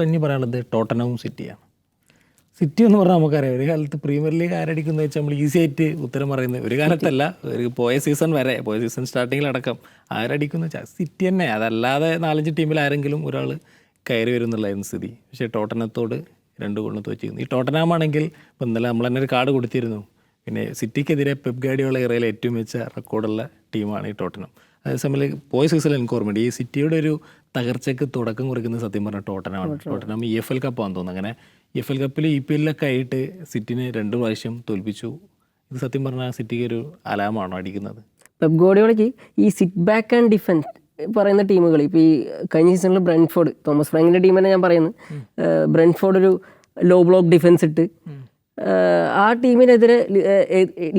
നമുക്ക് ഇനി പറയാനുള്ളത് ടോട്ടനവും സിറ്റിയാണ്. സിറ്റി എന്ന് പറഞ്ഞാൽ നമുക്കറിയാം ഒരു കാലത്ത് പ്രീമിയർ ലീഗ് ആരടിക്കുന്നത് വെച്ചാൽ നമ്മൾ ഈസി ആയിട്ട് ഉത്തരം പറയുന്നത് ഒരു കാലത്തല്ല ഒരു പോയ സീസൺ വരെ പോയ സീസൺ സ്റ്റാർട്ടിങ്ങിലടക്കം ആരടിക്കുന്ന വെച്ചാൽ സിറ്റി തന്നെ അതല്ലാതെ നാലഞ്ച് ടീമിൽ ആരെങ്കിലും ഒരാൾ കയറി വരുന്നുള്ളതായിരുന്നു സ്ഥിതി. പക്ഷേ ടോട്ടനത്തോട് രണ്ട് ഗോളിന് തോറ്റിരുന്നു ഈ ടോട്ടനാം ആണെങ്കിൽ ഇപ്പം ഇന്നലെ നമ്മൾ തന്നെ ഒരു കാർഡ് കൊടുത്തിരുന്നു. പിന്നെ സിറ്റിക്കെതിരെ പെപ് ഗാഡിയുള്ള ഇറയിൽ ഏറ്റവും മികച്ച റെക്കോർഡുള്ള ടീമാണ് ഈ ടോട്ടനം. അതേസമയം പോയ സീസണിൽ എനിക്ക് ഓർമ്മയുണ്ട്. ഈ സിറ്റിയുടെ ഒരു തകർച്ചയ്ക്ക് തുടക്കം കുറിക്കുന്ന സത്യം പറഞ്ഞ ടോട്ടനമാണ് ടോട്ടനം ഇ എഫ് എൽ കപ്പാന്ന് തോന്നുന്നു. അങ്ങനെ ഇ എഫ് എൽ കപ്പിൽ ഇ പി എല്ലൊക്കെ ആയിട്ട് സിറ്റിനെ രണ്ട് പ്രാവശ്യം തോൽപ്പിച്ചു. ഇത് സത്യം പറഞ്ഞാൽ സിറ്റിക്ക് ഒരു അലാമാണോ അടിക്കുന്നത്? പെപ് ഗോഡിയോളയ്ക്ക് ഈ സിറ്റ് ബാക്ക് ആൻഡ് ഡിഫൻസ് പറയുന്ന ടീമുകൾ ഇപ്പോൾ ഈ കഴിഞ്ഞ സീസണിൽ ബ്രൻഫോർഡ് തോമസ് ഫ്രാങ്കിന്റെ ടീം തന്നെ ഞാൻ പറയുന്നത് ബ്രൻഫോർഡ് ഒരു ലോ ബ്ലോക്ക് ഡിഫൻസ് ഇട്ട്. ആ ടീമിനെതിരെ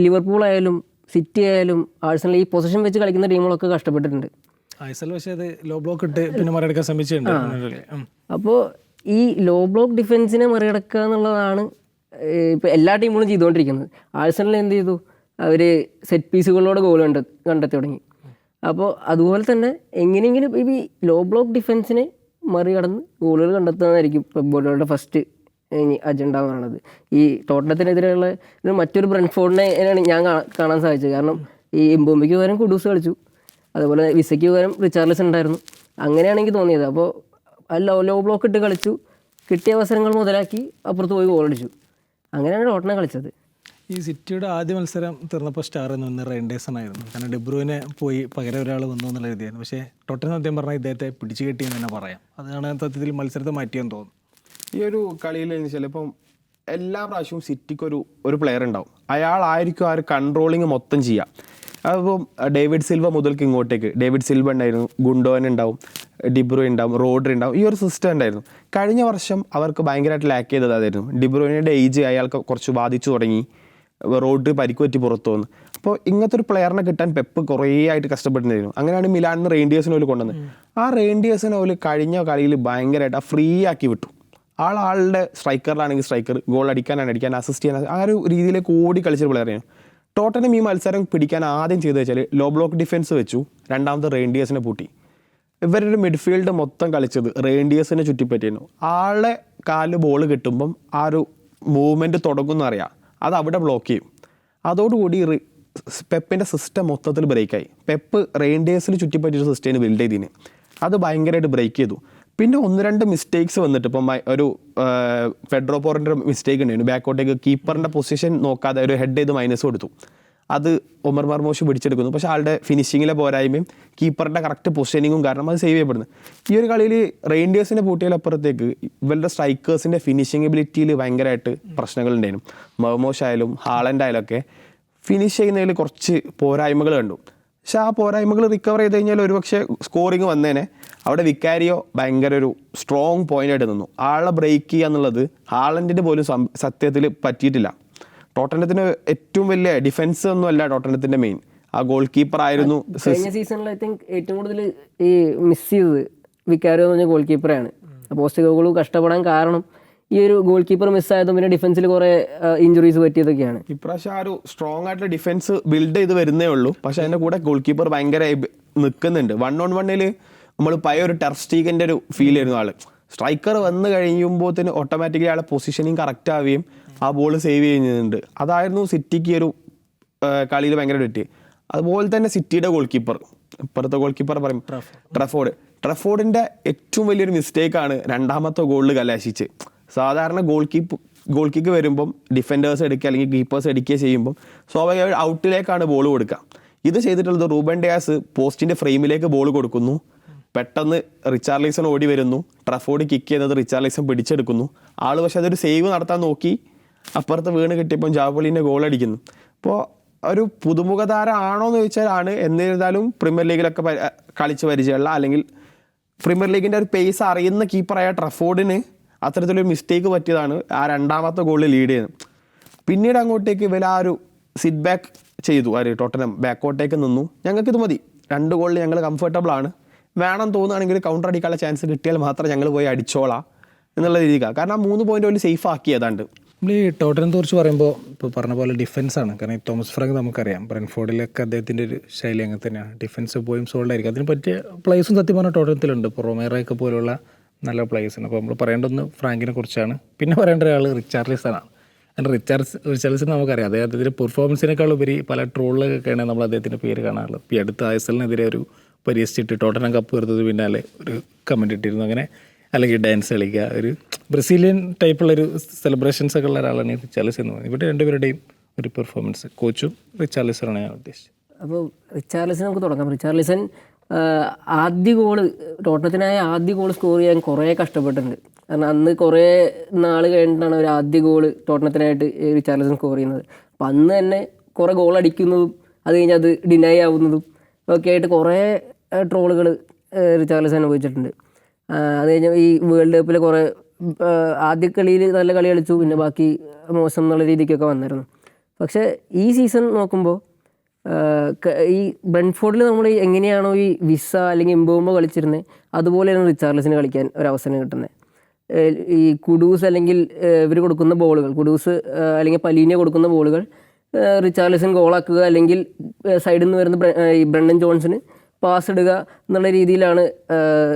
ലിവർപൂൾ ആയാലും സിറ്റി ആയാലും ആഴ്സണൽ ഈ പൊസിഷൻ വെച്ച് കളിക്കുന്ന ടീമുകളൊക്കെ കഷ്ടപ്പെട്ടിട്ടുണ്ട്. ഐസൽ പക്ഷേ അത് ലോ ബ്ലോക്ക് ഇട്ട് പിന്നെ മറികടക്കാൻ ശ്രമിച്ചിട്ടുണ്ട്. അപ്പോൾ ഈ ലോ ബ്ലോക്ക് ഡിഫൻസിനെ മറികടക്കുക എന്നുള്ളതാണ് ഇപ്പോൾ എല്ലാ ടീമുകളും ചെയ്തുകൊണ്ടിരിക്കുന്നത്. ആഴ്സണൽ എന്ത് ചെയ്തു? അവർ സെറ്റ് പീസുകളോട് ഗോൾ കണ്ട കണ്ടെത്തി തുടങ്ങി. അപ്പോൾ അതുപോലെ തന്നെ എങ്ങനെയെങ്കിലും ഈ ലോ ബ്ലോക്ക് ഡിഫൻസിനെ മറികടന്ന് ഗോളുകൾ കണ്ടെത്തുന്നതായിരിക്കും ഫുട്ബോളുകളുടെ ഫസ്റ്റ് അജണ്ട എന്ന് പറയുന്നത് ഈ തോട്ടത്തിനെതിരെയുള്ള മറ്റൊരു ബ്രൺഫോർഡിനെ ഞാൻ കാണാൻ സാധിച്ചത്. കാരണം ഈ എംബോമിക്ക് പകരം കുഡൂസ് കളിച്ചു. അതുപോലെ വിസയ്ക്ക് പകരം റിച്ചാർലിസ് ഉണ്ടായിരുന്നു. അങ്ങനെയാണ് എനിക്ക് തോന്നിയത്. അപ്പോൾ ആ ലോ ലോ ബ്ലോക്ക് ഇട്ട് കളിച്ചു. കിട്ടിയ അവസരങ്ങൾ മുതലാക്കി അപ്പുറത്ത് പോയി ഗോൾ അടിച്ചു. അങ്ങനെയാണ് ഓട്ടനെ കളിച്ചത്. ഈ സിറ്റിയുടെ ആദ്യ മത്സരം തീർന്നപ്പോൾ സ്റ്റാർ എന്ന് വന്ന റെൻഡേഴ്സൺ ആയിരുന്നു. കാരണം ഡെബ്രൂവിനെ പോയി പകരം ഒരാൾ വന്നു എന്നുള്ള രീതിയായിരുന്നു പക്ഷേ ടോട്ടൻ സത്യം പറഞ്ഞാൽ ഇദ്ദേഹത്തെ പിടിച്ചു കെട്ടിയെന്ന് തന്നെ പറയാം. അതാണ് സത്യത്തിൽ മത്സരത്തെ മാറ്റിയെന്ന് തോന്നുന്നു. ഈ ഒരു കളിയിൽ ചിലപ്പം എല്ലാ പ്രാവശ്യവും സിറ്റിക്ക് ഒരു ഒരു പ്ലെയർ ഉണ്ടാവും. അയാളായിരിക്കും ആ ഒരു കൺട്രോളിങ് മൊത്തം ചെയ്യുക അപ്പം ഡേവിഡ് സിൽവ മുതൽക്ക് ഇങ്ങോട്ടേക്ക്. ഡേവിഡ് സിൽവ ഉണ്ടായിരുന്നു ഗുണ്ടോൻ ഉണ്ടാവും ഡിബ്രോ ഉണ്ടാവും റോഡ്രി ഉണ്ടാവും ഈ ഒരു സിസ്റ്റം ഉണ്ടായിരുന്നു. കഴിഞ്ഞ വർഷം അവർക്ക് ഭയങ്കരമായിട്ട് ലാക്ക് ചെയ്തത് അതായിരുന്നു. ഡിബ്രോയിന്റെ ഏജ് അയാൾക്ക് കുറച്ച് ബാധിച്ചു തുടങ്ങി. റോഡ് പരിക്ക് പറ്റി പുറത്തു വന്നു. അപ്പോൾ ഇങ്ങനത്തെ ഒരു പ്ലെയറിനെ കിട്ടാൻ പെപ്പ് കുറേ ആയിട്ട് കഷ്ടപ്പെട്ടിരുന്നു അങ്ങനെയാണ് മിലാനിന്ന് റെയിൻഡിയേഴ്സിനെ ഓൽ കൊണ്ടുവന്നത്. ആ റെയിൻഡിയേഴ്സിനെ ഓൽ കഴിഞ്ഞ കളിയിൽ ഭയങ്കരമായിട്ട് ആ ഫ്രീ ആക്കി വിട്ടു. ആൾ ആളുടെ സ്ട്രൈക്കറിലാണെങ്കിൽ സ്ട്രൈക്കർ ഗോൾ അടിക്കാനാണ് അടിക്കാൻ അസിസ്റ്റ് ചെയ്യാൻ ആ ഒരു രീതിയിലേക്ക് ഓടി കളിച്ചൊരു പ്ലെയറാണ് ടോട്ടനും ഈ മത്സരം പിടിക്കാൻ ആദ്യം ചെയ്തത് വെച്ചാൽ ലോ ബ്ലോക്ക് ഡിഫൻസ് വെച്ചു. രണ്ടാമത് റെയിൻഡിയേഴ്സിനെ പൂട്ടി. ഇവരുടെ മിഡ്ഫീൽഡ് മൊത്തം കളിച്ചത് റെയിൻഡിയേഴ്സിനെ ചുറ്റിപ്പറ്റിയിരുന്നു. ആളെ കാൽ ബോൾ കിട്ടുമ്പം ആ ഒരു മൂവ്മെന്റ് തുടങ്ങുമെന്ന് അറിയാം. അത് അവിടെ ബ്ലോക്ക് ചെയ്യും. അതോടുകൂടി പെപ്പിന്റെ സിസ്റ്റം മൊത്തത്തിൽ ബ്രേക്കായി പെപ്പ് റെയിൻഡിയേഴ്സിൽ ചുറ്റിപ്പറ്റിയൊരു സിസ്റ്റം ബിൽഡ് ചെയ്തിന്. അത് ഭയങ്കരമായിട്ട് ബ്രേക്ക് ചെയ്തു. പിന്നെ ഒന്ന് രണ്ട് മിസ്റ്റേക്സ് വന്നിട്ട് ഇപ്പം ഒരു ഫെഡറോ പോറിന്റെ മിസ്റ്റേക്ക് ഉണ്ടായിരുന്നു. ബാക്കോട്ടേക്ക് കീപ്പറിന്റെ പൊസിഷൻ നോക്കാതെ ഒരു ഹെഡ് ചെയ്ത് മൈനസ് കൊടുത്തു. അത് ഒമർ മർമോഷ് പിടിച്ചെടുക്കുന്നു. പക്ഷേ ആളുടെ ഫിനിഷിങ്ങിലെ പോരായ്മയും കീപ്പറിന്റെ കറക്റ്റ് പൊസിഷനിങ്ങും കാരണം അത് സേവ് ചെയ്യപ്പെടുന്നു. ഈ ഒരു കളിയിൽ റെയിൻഡിയേഴ്സിന്റെ പൂട്ടിയാലപ്പുറത്തേക്ക് ഇവരുടെ സ്ട്രൈക്കേഴ്സിന്റെ ഫിനിഷിംഗ് എബിലിറ്റിയിൽ ഭയങ്കരമായിട്ട് പ്രശ്നങ്ങളുണ്ടായിരുന്നു മർമോഷ് ആയാലും ഹാളൻഡ് ആയാലും ഒക്കെ ഫിനിഷ് ചെയ്യുന്നതിൽ കുറച്ച് പോരായ്മകൾ കണ്ടു. പക്ഷെ ആ പോരായ്മകൾ റിക്കവർ ചെയ്ത് കഴിഞ്ഞാൽ ഒരുപക്ഷെ സ്കോറിങ് വന്നേനെ. അവിടെ വിക്കാരിയോ ഭയങ്കര ഒരു സ്ട്രോങ് പോയിന്റായിട്ട് നിന്നു. ആളെ ബ്രേക്ക് ചെയ്യുക എന്നുള്ളത് ഹാളൻഡിന് പോലും സത്യത്തിൽ പറ്റിയിട്ടില്ല. ടോട്ടനത്തിന് ഏറ്റവും വലിയ ഡിഫൻസ് ഒന്നും അല്ല ടോട്ടനത്തിന്റെ മെയിൻ ആ ഗോൾ കീപ്പർ ആയിരുന്നു കഴിഞ്ഞ സീസണിൽ ഐ തിങ്ക് ഏറ്റവും കൂടുതൽ ഈ മിസ് ചെയ്തത് വിക്കാരോ എന്ന് പറഞ്ഞ ഗോൾ കീപ്പറാണ് പോസ്റ്റ് ഗോളും കഷ്ടപ്പെടാൻ കാരണം ഈ ഒരു ഗോൾ കീപ്പർ മിസ്സായതും പിന്നെ ഡിഫൻസിൽ കുറെ ഇഞ്ചുറീസ് പറ്റിയതൊക്കെയാണ്. ഇപ്രാവശ്യം ആ ഒരു സ്ട്രോങ് ആയിട്ടുള്ള ഡിഫൻസ് ബിൽഡ് ചെയ്ത് വരുന്നേ ഉള്ളൂ. പക്ഷെ അതിന്റെ കൂടെ ഗോൾ കീപ്പർ ഭയങ്കര നിൽക്കുന്നുണ്ട് വൺ ഓൺ വണ്ണിൽ നമ്മൾ പഴയ ഒരു ടെർസ്റ്റീഗിന്റെ ഒരു ഫീൽ ആയിരുന്നു ആൾ. സ്ട്രൈക്കർ വന്നു കഴിയുമ്പോഴത്തേന് ഓട്ടോമാറ്റിക്കലി ആളെ പൊസിഷനിങ് കറക്റ്റ് ആവുകയും ആ ബോൾ സേവ് ചെയ്യുന്നുണ്ട്. അതായിരുന്നു സിറ്റിക്ക് ഒരു കളിയിൽ ഭയങ്കര പറ്റി അതുപോലെ തന്നെ സിറ്റിയുടെ ഗോൾ കീപ്പർ ഇപ്പുറത്തെ ഗോൾ കീപ്പർ പറയും ട്രഫോർഡ്. ട്രഫോർഡിന്റെ ഏറ്റവും വലിയൊരു മിസ്റ്റേക്കാണ് രണ്ടാമത്തെ ഗോളിൽ കലാശിച്ച്. സാധാരണ ഗോൾ കീപ്പ് ഗോൾ കിക്ക് വരുമ്പം ഡിഫൻഡേഴ്സ് എടുക്കുക അല്ലെങ്കിൽ കീപ്പേഴ്സ് എടുക്കുക ചെയ്യുമ്പം സ്വാഭാവികമായി ഔട്ടിലേക്കാണ് ബോൾ കൊടുക്കുക. ഇത് ചെയ്തിട്ടുള്ളത് റൂബൻ ഡയാസ് പോസ്റ്റിന്റെ ഫ്രെയിമിലേക്ക് ബോൾ കൊടുക്കുന്നു. പെട്ടെന്ന് റിച്ചാർലിസൺ ഓടി വരുന്നു. ട്രഫോർഡ് കിക്ക് ചെയ്യുന്നത് റിച്ചാർലിസൺ പിടിച്ചെടുക്കുന്നു. ആൾ പക്ഷെ അതൊരു സേവ് നടത്താൻ നോക്കി. അപ്പുറത്ത് വീണ് കിട്ടിയപ്പം ജാബോളിന്റെ ഗോൾ അടിക്കുന്നു. അപ്പോൾ ഒരു പുതുമുഖ താരമാണോ ആണോ എന്ന് ചോദിച്ചാൽ ആണ് എന്നിരുന്നാലും പ്രീമിയർ ലീഗിലൊക്കെ കളിച്ച് പരിചയമുള്ള അല്ലെങ്കിൽ പ്രീമിയർ ലീഗിന്റെ ഒരു പേസ് അറിയുന്ന കീപ്പറായ ട്രഫോർഡിന് അത്തരത്തിലൊരു മിസ്റ്റേക്ക് പറ്റിയതാണ് ആ രണ്ടാമത്തെ ഗോളിൽ ലീഡ് ചെയ്യുന്നത് പിന്നീട് അങ്ങോട്ടേക്ക് ഇവർ ആ ഒരു സിറ്റ് ബാക്ക് ചെയ്തു. ആര് ടോട്ടനം ബാക്കോട്ടേക്ക് നിന്നു. ഞങ്ങൾക്കിത് മതി. രണ്ട് ഗോളിൽ ഞങ്ങൾ കംഫർട്ടബിൾ ആണ്. വേണം തോന്നുകയാണെങ്കിൽ കൗണ്ടർ അടിക്കാനുള്ള ചാൻസ് കിട്ടിയാൽ മാത്രം ഞങ്ങൾ പോയി അടിച്ചോളാം എന്നുള്ള രീതിക്കാണ് കാരണം ആ മൂന്ന് പോയിന്റ് ഒരു സേഫ് ആക്കിയതാണ്ട്. നമ്മൾ ഈ ടോട്ടനത്തെ കുറിച്ച് പറയുമ്പോൾ ഇപ്പോൾ പറഞ്ഞ പോലെ ഡിഫൻസ് ആണ്. കാരണം ഈ തോമസ് ഫ്രാങ്ക് നമുക്കറിയാം. ബ്രൻഫോർഡിലൊക്കെ അദ്ദേഹത്തിന്റെ ഒരു ശൈലി അങ്ങനെ തന്നെയാണ് ഡിഫൻസ് പോയും സോൾഡ് ആയിരിക്കും. അതിന് പറ്റിയ പ്ലേസും സത്യം പറഞ്ഞാൽ ടോട്ടനത്തിലുണ്ട്. ഇപ്പോൾ റൊമേറയൊക്കെ പോലുള്ള നല്ല പ്ലേയേഴ്സാണ് അപ്പോൾ നമ്മൾ പറയേണ്ട ഒന്ന് ഫ്രാങ്കിനെ കുറിച്ചാണ്. പിന്നെ പറയേണ്ട ഒരാൾ ആണ്. കാരണം റിച്ചാർഡ്സ് റിച്ചാർലിസൺ നമുക്കറിയാം. അദ്ദേഹത്തിന്റെ പെർഫോമൻസിനേക്കാൾ ഉപരി പല ട്രോളിലൊക്കെയാണ് നമ്മൾ അദ്ദേഹത്തിന്റെ പേര് കാണാറുള്ളത്. ഈ അടുത്ത ഐസലിനെതിരെ ഒരു പരിഹസിച്ചിട്ട് ടോട്ടനം കപ്പ് വരുന്നത് പിന്നാലെ ഒരു കമന്റ് ഇട്ടിരുന്നു. അങ്ങനെ അല്ലെങ്കിൽ ഡാൻസ് കളിക്കുക. ഒരു ബ്രസീലിയൻ ടൈപ്പുള്ളൊരു സെലിബ്രേഷൻസ് ഒക്കെ ഉള്ള ഒരാളാണ് ഈ റിച്ചാർലിസൺ എന്ന് പറയുന്നത്. ഇവിടെ രണ്ടുപേരുടെയും ഒരു പെർഫോമൻസ് കോച്ചും റിച്ചാർലിസനാണ് ഞാൻ ഉദ്ദേശിച്ചത്. അപ്പോൾ റിച്ചാർലിസൺ നമുക്ക് തുടങ്ങാം. റിച്ചാർലിസൺ ആഹ്, ആദ്യ ഗോൾ ടോട്ടത്തിനായ ആദ്യ ഗോൾ സ്കോർ ചെയ്യാൻ കുറേ കഷ്ടപ്പെട്ടിട്ടുണ്ട്. കാരണം അന്ന് കുറേ നാൾ കഴിഞ്ഞിട്ടാണ് ഒരു ആദ്യ ഗോൾ ടോട്ടനത്തിനായിട്ട് റിച്ചാർലിസൺ സ്കോർ ചെയ്യുന്നത്. അപ്പം അന്ന് തന്നെ കുറേ ഗോൾ അടിക്കുന്നതും അത് കഴിഞ്ഞ് അത് ഡിനൈ ആവുന്നതും ഒക്കെ ആയിട്ട് കുറേ ട്രോളുകൾ റിച്ചാർലിസൺ അനുഭവിച്ചിട്ടുണ്ട്. അത് കഴിഞ്ഞ് ഈ വേൾഡ് കപ്പിൽ കുറേ ആദ്യ കളിയിൽ നല്ല കളി കളിച്ചു. പിന്നെ ബാക്കി മോശം എന്നുള്ള രീതിക്കൊക്കെ വന്നിരുന്നു പക്ഷേ ഈ സീസൺ നോക്കുമ്പോൾ ഈ ബ്രൺഫോർഡിൽ നമ്മൾ എങ്ങനെയാണോ ഈ വിസ അല്ലെങ്കിൽ എംബോംബോ കളിച്ചിരുന്നത് അതുപോലെയാണ് റിച്ചാർലസിന് കളിക്കാൻ ഒരു അവസരം കിട്ടുന്നത് ഈ കുഡൂസ് അല്ലെങ്കിൽ ഇവർ കൊടുക്കുന്ന ബോളുകൾ കുഡൂസ് അല്ലെങ്കിൽ പലീനെ കൊടുക്കുന്ന ബോളുകൾ റിച്ചാർലിസൺ ഗോളാക്കുക അല്ലെങ്കിൽ സൈഡിൽ നിന്ന് വരുന്ന ഈ ബ്രണ്ടൻ ജോൺസിന് പാസ് ഇടുക എന്നുള്ള രീതിയിലാണ്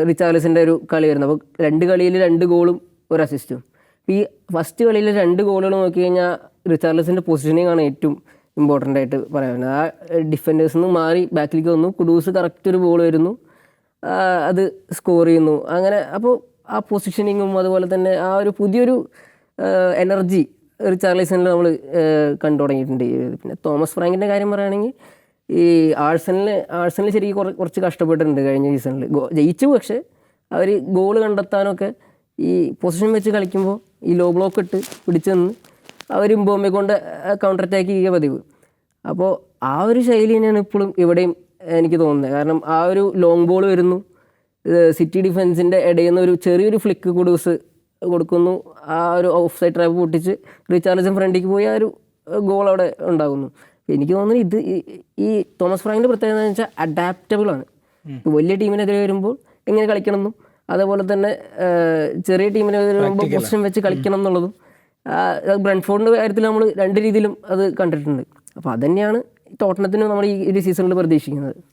റിച്ചാർലിസിന്റെ ഒരു കളി വരുന്നത്. അപ്പോൾ രണ്ട് കളിയിൽ രണ്ട് ഗോളും ഒരു അസിസ്റ്റും ഈ ഫസ്റ്റ് കളിയിൽ രണ്ട് ഗോളുകൾ നോക്കി കഴിഞ്ഞാൽ റിച്ചാർലസിന്റെ പൊസിഷനിങ് ആണ് ഏറ്റവും ഇമ്പോർട്ടന്റ് ആയിട്ട് പറയാനുള്ളത്. ആ ഡിഫൻഡേഴ്സ് നിന്ന് മാറി ബാക്കിലേക്ക് വന്നു. കുഡൂസ് കറക്റ്റ് ഒരു ബോൾ വരുന്നു. അത് സ്കോർ ചെയ്യുന്നു. അങ്ങനെ അപ്പോൾ ആ പൊസിഷനിങ്ങും അതുപോലെ തന്നെ ആ ഒരു പുതിയൊരു എനർജി ഒരു ചാർലീസണിൽ നമ്മൾ കണ്ടു തുടങ്ങിയിട്ടുണ്ട്. പിന്നെ തോമസ് ഫ്രാങ്കിന്റെ കാര്യം പറയുകയാണെങ്കിൽ ഈ ആഴ്സണൽ ആഴ്സണൽ ശരിക്കും കുറച്ച് കുറച്ച് കഷ്ടപ്പെട്ടിട്ടുണ്ട് കഴിഞ്ഞ സീസണിൽ ജയിച്ചു പക്ഷേ അവർ ഗോൾ കണ്ടെത്താനൊക്കെ ഈ പൊസിഷൻ വെച്ച് കളിക്കുമ്പോൾ ഈ ലോ ബ്ലോക്ക് ഇട്ട് പിടിച്ചു നിന്ന് അവർ ബോംബെ കൊണ്ട് കൗണ്ടർ അറ്റാക്ക് ചെയ്യുക പതിവ്. അപ്പോൾ ആ ഒരു ശൈലി തന്നെയാണ് ഇപ്പോഴും ഇവിടെയും എനിക്ക് തോന്നുന്നത്. കാരണം ആ ഒരു ലോങ് ബോൾ വരുന്നു. സിറ്റി ഡിഫൻസിന്റെ ഇടയിൽ നിന്ന് ഒരു ചെറിയൊരു ഫ്ലിക്ക് കൊടുസ് കൊടുക്കുന്നു. ആ ഒരു ഓഫ് സൈഡ് ട്രാപ്പ് പൊട്ടിച്ച് റീചാർജൻ ഫ്രണ്ടിലേക്ക് പോയി ആ ഒരു ഗോൾ അവിടെ ഉണ്ടാകുന്നു. എനിക്ക് തോന്നുന്നു ഇത് ഈ- ഈ തോമസ് ഫ്രാങ്കിന്റെ പ്രത്യേകത എന്ന് വെച്ചാൽ അഡാപ്റ്റബിൾ ആണ്. വലിയ ടീമിനെതിരെ വരുമ്പോൾ എങ്ങനെ കളിക്കണമെന്നും അതേപോലെ തന്നെ ചെറിയ ടീമിനെതിരെ വരുമ്പോൾ പൊസിഷൻ വെച്ച് കളിക്കണം എന്നുള്ളതും ബ്രൺഫോർഡിന്റെ കാര്യത്തിൽ നമ്മൾ രണ്ട് രീതിയിലും അത് കണ്ടിട്ടുണ്ട്. അപ്പോൾ അത് തന്നെയാണ് നമ്മൾ ഈ ഒരു സീസണിൽ പ്രതീക്ഷിക്കുന്നത്.